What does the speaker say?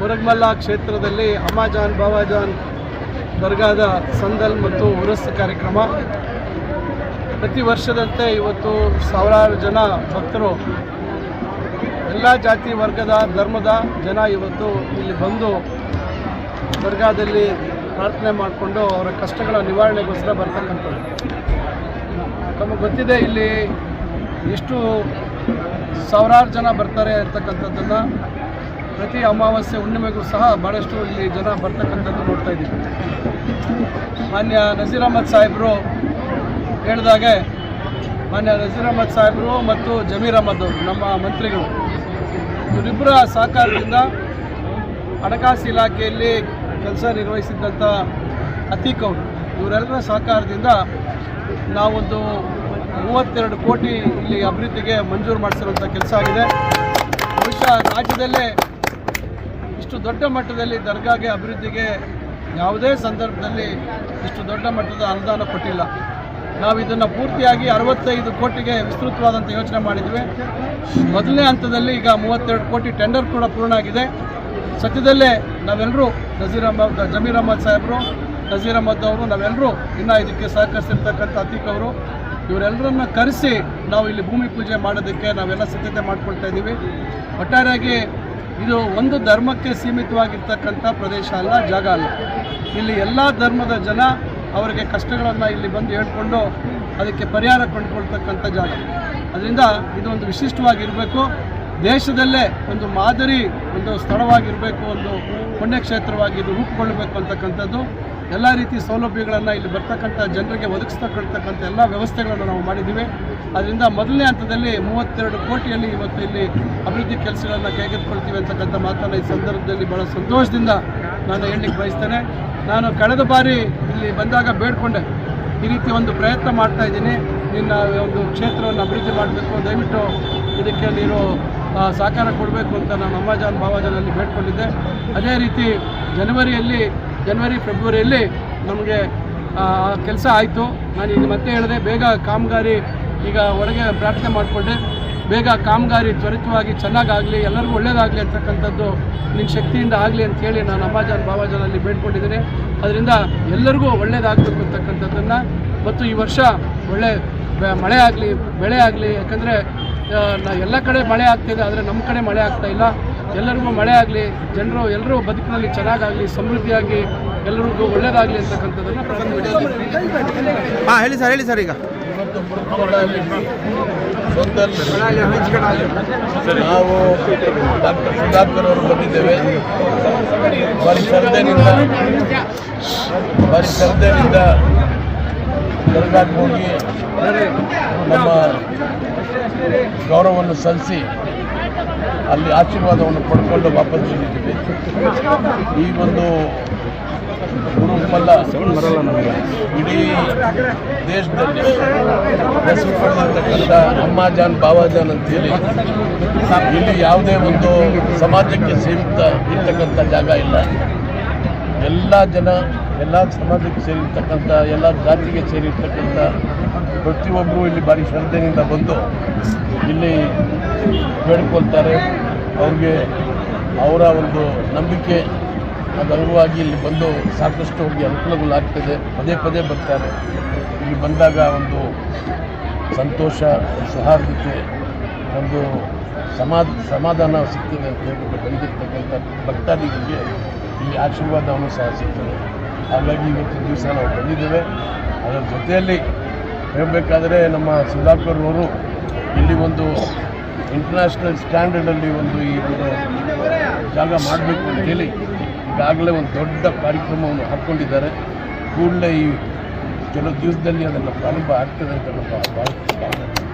ಮುರಗ್ಮಲ್ಲ ಕ್ಷೇತ್ರದಲ್ಲಿ ಅಮಾಜಾನ್, ಬಾಬಾಜಾನ್ ದರ್ಗಾದ ಸಂದಲ್ ಮತ್ತು ಉರಸ್ ಕಾರ್ಯಕ್ರಮ. ಪ್ರತಿ ವರ್ಷದಂತೆ ಇವತ್ತು ಸಾವಿರಾರು ಜನ ಭಕ್ತರು ಎಲ್ಲ ಜಾತಿ ವರ್ಗದ, ಧರ್ಮದ ಜನ ಇವತ್ತು ಇಲ್ಲಿ ಬಂದು ದರ್ಗಾದಲ್ಲಿ ಪ್ರಾರ್ಥನೆ ಮಾಡಿಕೊಂಡು ಅವರ ಕಷ್ಟಗಳ ನಿವಾರಣೆಗೋಸ್ಕರ ಬರ್ತಕ್ಕಂಥದ್ದು ತಮಗೆ ಗೊತ್ತಿದೆ ಇಲ್ಲಿ ಎಷ್ಟು ಸಾವಿರಾರು ಜನ ಬರ್ತಾರೆ ಅಂತಕ್ಕಂಥದ್ದನ್ನು. ಪ್ರತಿ ಅಮಾವಾಸ್ಯೆ ಹುಣ್ಣಿಮೆಗೂ ಸಹ ಭಾಳಷ್ಟು ಇಲ್ಲಿ ಜನ ಬರ್ತಕ್ಕಂಥದ್ದು ನೋಡ್ತಾ ಇದ್ದೀವಿ. ಮಾನ್ಯ ನಜೀರ್ ಅಹಮದ್ ಸಾಹೇಬರು ಹೇಳಿದಾಗೆ, ಮಾನ್ಯ ನಜೀರ್ ಅಹಮದ್ ಸಾಹೇಬರು ಮತ್ತು ಜಮೀರ್ ಅಹಮದ್ ಅವರು, ನಮ್ಮ ಮಂತ್ರಿಗಳು. ಇವರಿಬ್ಬರ ಸಹಕಾರದಿಂದ ಹಣಕಾಸು ಇಲಾಖೆಯಲ್ಲಿ ಕೆಲಸ ನಿರ್ವಹಿಸಿದ್ದಂಥ ಅತೀಕ್ ಅವರು, ಇವರೆಲ್ಲರ ಸಹಕಾರದಿಂದ ನಾವೊಂದು ಮೂವತ್ತೆರಡು ಕೋಟಿ ಇಲ್ಲಿ ಅಭಿವೃದ್ಧಿಗೆ ಮಂಜೂರು ಮಾಡಿಸಿರುವಂಥ ಕೆಲಸ ಆಗಿದೆ. ಬಹುಶಃ ರಾಜ್ಯದಲ್ಲೇ ಇಷ್ಟು ದೊಡ್ಡ ಮಟ್ಟದಲ್ಲಿ ದರ್ಗಾಗೆ ಅಭಿವೃದ್ಧಿಗೆ ಯಾವುದೇ ಸಂದರ್ಭದಲ್ಲಿ ಇಷ್ಟು ದೊಡ್ಡ ಮಟ್ಟದ ಅನುದಾನ ಕೊಟ್ಟಿಲ್ಲ. ನಾವು ಇದನ್ನು ಪೂರ್ತಿಯಾಗಿ ಅರವತ್ತೈದು ಕೋಟಿಗೆ ವಿಸ್ತೃತವಾದಂಥ ಯೋಚನೆ ಮಾಡಿದ್ವಿ. ಮೊದಲನೇ ಹಂತದಲ್ಲಿ ಈಗ ಮೂವತ್ತೆರಡು ಕೋಟಿ ಟೆಂಡರ್ ಕೂಡ ಪೂರ್ಣ ಆಗಿದೆ. ಸದ್ಯದಲ್ಲೇ ನಾವೆಲ್ಲರೂ ನಜೀರ್ ಅಹಮದ್, ಜಮೀರ್ ಅಹಮದ್ ಸಾಹೇಬರು, ನಜೀರ್ ಅಹಮದ್ ಅವರು ನಾವೆಲ್ಲರೂ ಇನ್ನೂ ಇದಕ್ಕೆ ಸಹಕರಿಸಿರ್ತಕ್ಕಂಥ ಅತೀಕ್ ಅವರು, ಇವರೆಲ್ಲರನ್ನ ಕರೆಸಿ ನಾವು ಇಲ್ಲಿ ಭೂಮಿ ಪೂಜೆ ಮಾಡೋದಕ್ಕೆ ನಾವೆಲ್ಲ ಸಿದ್ಧತೆ ಮಾಡ್ಕೊಳ್ತಾ ಇದ್ದೀವಿ ಒಟ್ಟಾರೆಯಾಗಿ ಇದು ಒಂದು ಧರ್ಮಕ್ಕೆ ಸೀಮಿತವಾಗಿರ್ತಕ್ಕಂಥ ಪ್ರದೇಶ ಅಲ್ಲ, ಜಾಗ ಅಲ್ಲ. ಇಲ್ಲಿ ಎಲ್ಲ ಧರ್ಮದ ಜನ ಅವರಿಗೆ ಕಷ್ಟಗಳನ್ನು ಇಲ್ಲಿ ಬಂದು ಹೇಳ್ಕೊಂಡು ಅದಕ್ಕೆ ಪರಿಹಾರ ಕೊಂಡ್ಕೊಳ್ತಕ್ಕಂಥ ಜಾಗ. ಅದರಿಂದ ಇದು ಒಂದು ವಿಶಿಷ್ಟವಾಗಿರಬೇಕು. ದೇಶದಲ್ಲೇ ಒಂದು ಮಾದರಿ ಒಂದು ಸ್ಥಳವಾಗಿರಬೇಕು ಒಂದು ಪುಣ್ಯಕ್ಷೇತ್ರವಾಗಿ ಇದು ರೂಪುಗೊಳ್ಳಬೇಕು ಅಂತಕ್ಕಂಥದ್ದು. ಎಲ್ಲ ರೀತಿ ಸೌಲಭ್ಯಗಳನ್ನು ಇಲ್ಲಿ ಬರ್ತಕ್ಕಂಥ ಜನರಿಗೆ ಒದಗಿಸ್ತಕ್ಕಂಥ ಎಲ್ಲ ವ್ಯವಸ್ಥೆಗಳನ್ನು ನಾವು ಮಾಡಿದ್ದೀವಿ. ಅದರಿಂದ ಮೊದಲನೇ ಹಂತದಲ್ಲಿ ಮೂವತ್ತೆರಡು ಕೋಟಿಯಲ್ಲಿ ಇವತ್ತು ಇಲ್ಲಿ ಅಭಿವೃದ್ಧಿ ಕೆಲಸಗಳನ್ನು ಕೈಗೆತ್ತಿಕೊಳ್ತೀವಿ ಅಂತಕ್ಕಂಥ ಮಾತನ್ನು ಈ ಸಂದರ್ಭದಲ್ಲಿ ಭಾಳ ಸಂತೋಷದಿಂದ ನಾನು ಹೇಳಲಿಕ್ಕೆ ಬಯಸ್ತೇನೆ. ನಾನು ಕಳೆದ ಬಾರಿ ಇಲ್ಲಿ ಬಂದಾಗ ಬೇಡಿಕೊಂಡೆ. ಈ ರೀತಿ ಒಂದು ಪ್ರಯತ್ನ ಮಾಡ್ತಾ ಇದ್ದೀನಿ. ನಿನ್ನ ಒಂದು ಕ್ಷೇತ್ರವನ್ನು ಅಭಿವೃದ್ಧಿ ಮಾಡಬೇಕು. ದಯವಿಟ್ಟು ಇದಕ್ಕೆ ಆ, ಸಹಕಾರ ಕೊಡಬೇಕು ಅಂತ ನಾನು ಅಮ್ಮಾಜಾನ್ ಬಾವಾಜಾನಲ್ಲಿ ಬೇಡ್ಕೊಂಡಿದ್ದೆ ಅದೇ ರೀತಿ ಜನವರಿಯಲ್ಲಿ, ಜನವರಿ, ಫೆಬ್ರವರಿಯಲ್ಲಿ ನಮಗೆ ಕೆಲಸ ಆಯಿತು. ನಾನು ಈಗ ಮತ್ತೆ ಹೇಳಿದೆ, ಬೇಗ ಕಾಮಗಾರಿ ಈಗ ಒಳಗೆ ಪ್ರಾರ್ಥನೆ ಮಾಡಿಕೊಂಡೆ. ಬೇಗ ಕಾಮಗಾರಿ ತ್ವರಿತವಾಗಿ ಚೆನ್ನಾಗಾಗಲಿ, ಎಲ್ಲರಿಗೂ ಒಳ್ಳೇದಾಗಲಿ ಅಂತಕ್ಕಂಥದ್ದು ನಿನ್ನ ಶಕ್ತಿಯಿಂದ ಆಗಲಿ ಅಂತೇಳಿ ನಾನು ಅಮ್ಮಾಜಾನ್ ಬಾವಾಜಾನಲ್ಲಿ ಬೇಡ್ಕೊಂಡಿದ್ದೀನಿ ಅದರಿಂದ ಎಲ್ಲರಿಗೂ ಒಳ್ಳೆಯದಾಗಬೇಕು ಅಂತಕ್ಕಂಥದ್ದನ್ನು. ಮತ್ತು ಈ ವರ್ಷ ಒಳ್ಳೆ ಮಳೆ ಆಗಲಿ, ಬೆಳೆ ಆಗಲಿ, ಯಾಕಂದರೆ ಎಲ್ಲ ಕಡೆ ಮಳೆ ಆಗ್ತಿದೆ ಆದರೆ ನಮ್ಮ ಕಡೆ ಮಳೆ ಆಗ್ತಾ ಇಲ್ಲ. ಎಲ್ಲರಿಗೂ ಮಳೆ ಆಗಲಿ ಜನರು ಎಲ್ಲರೂ ಬದುಕಿನಲ್ಲಿ ಚೆನ್ನಾಗಾಗಲಿ ಸಮೃದ್ಧಿಯಾಗಿ ಎಲ್ಲರಿಗೂ ಒಳ್ಳೇದಾಗಲಿ ಅಂತಕ್ಕಂಥದ್ದನ್ನು ಹಾಂ ಹೇಳಿ ಸರ್ ಹೇಳಿ ಸರ್ ಈಗ. ನಾವು ಡಾಕ್ಟರ್ ಸುಧಾಕರ್ ಅವರು ಬಂದಿದ್ದೇವೆ. ಪರಿಸರದಿಂದ ಪರಿಸರದಿಂದ ಶ್ರದ್ಧೆಯಿಂದ ದರ್ಗಾಕ್ಕೆ ಹೋಗಿ ನಮ್ಮ ಗೌರವವನ್ನು ಸಲ್ಲಿಸಿ ಅಲ್ಲಿ ಆಶೀರ್ವಾದವನ್ನು ಪಡ್ಕೊಂಡು ವಾಪಸ್ ಬಂದಿದ್ದೀವಿ. ಈ ಒಂದು ಗುರುಮಲ್ಲ ಇಡೀ ದೇಶದಲ್ಲಿ ಹೆಸರು ಪಡೆದಿರ್ತಕ್ಕಂಥ ಅಮ್ಮಾಜಾನ್ ಬಾವಾಜಾನ್ ಅಂತೇಳಿ ಇಲ್ಲಿ ಯಾವುದೇ ಒಂದು ಸಮಾಜಕ್ಕೆ ಸೀಮಿತ ಇರ್ತಕ್ಕಂಥ ಜಾಗ ಇಲ್ಲ. ಎಲ್ಲ ಜನ, ಎಲ್ಲ ಸಮಾಜಕ್ಕೆ ಸೇರಿರ್ತಕ್ಕಂಥ, ಎಲ್ಲ ಜಾತಿಗೆ ಸೇರಿರ್ತಕ್ಕಂಥ ಪ್ರತಿಯೊಬ್ಬರು ಇಲ್ಲಿ ಭಾರಿ ಶ್ರದ್ಧೆಯಿಂದ ಬಂದು ಇಲ್ಲಿ ಬೇಡ್ಕೊಳ್ತಾರೆ ಅವ್ರಿಗೆ ಅವರ ಒಂದು ನಂಬಿಕೆ ಅದು ಅನುಭವವಾಗಿ ಇಲ್ಲಿ ಬಂದು ಸಾಕಷ್ಟು ಅವ್ರಿಗೆ ಅನುಕೂಲಗಳಾಗ್ತದೆ ಪದೇ ಪದೇ ಬರ್ತಾರೆ. ಇಲ್ಲಿ ಬಂದಾಗ ಒಂದು ಸಂತೋಷ ಸೌಹಾರ್ದತೆ, ಒಂದು ಸಮಾಧ ಸಮಾಧಾನ ಸಿಗ್ತದೆ ಅಂತ ಹೇಳ್ಬಿಟ್ಟು ಬಂದಿರ್ತಕ್ಕಂಥ ಭಕ್ತಾದಿಗಳಿಗೆ ಇಲ್ಲಿ ಆಶೀರ್ವಾದವನ್ನು ಸಹ ಸಿಗ್ತದೆ ಹಾಗಾಗಿ ಇವತ್ತು ದಿವಸ ನಾವು ಬಂದಿದ್ದೇವೆ. ಅದರ ಜೊತೆಯಲ್ಲಿ ಹೇಳಬೇಕಾದರೆ ನಮ್ಮ ಸುಧಾಕರ್ ಅವರು ಇಲ್ಲಿ ಒಂದು ಇಂಟರ್ನ್ಯಾಷನಲ್ ಸ್ಟ್ಯಾಂಡರ್ಡಲ್ಲಿ ಒಂದು ಈ ಒಂದು ಜಾಗ ಮಾಡಬೇಕು ಅಂತೇಳಿ ಈಗಾಗಲೇ ಒಂದು ದೊಡ್ಡ ಕಾರ್ಯಕ್ರಮವನ್ನು ಹಾಕ್ಕೊಂಡಿದ್ದಾರೆ. ಕೂಡಲೇ ಈ ಕೆಲವು ದಿವಸದಲ್ಲಿ ಅದನ್ನು ಪ್ರಾರಂಭ ಆಗ್ತದೆ ಅಂತ ನಮ್ಮ ಭಾವ-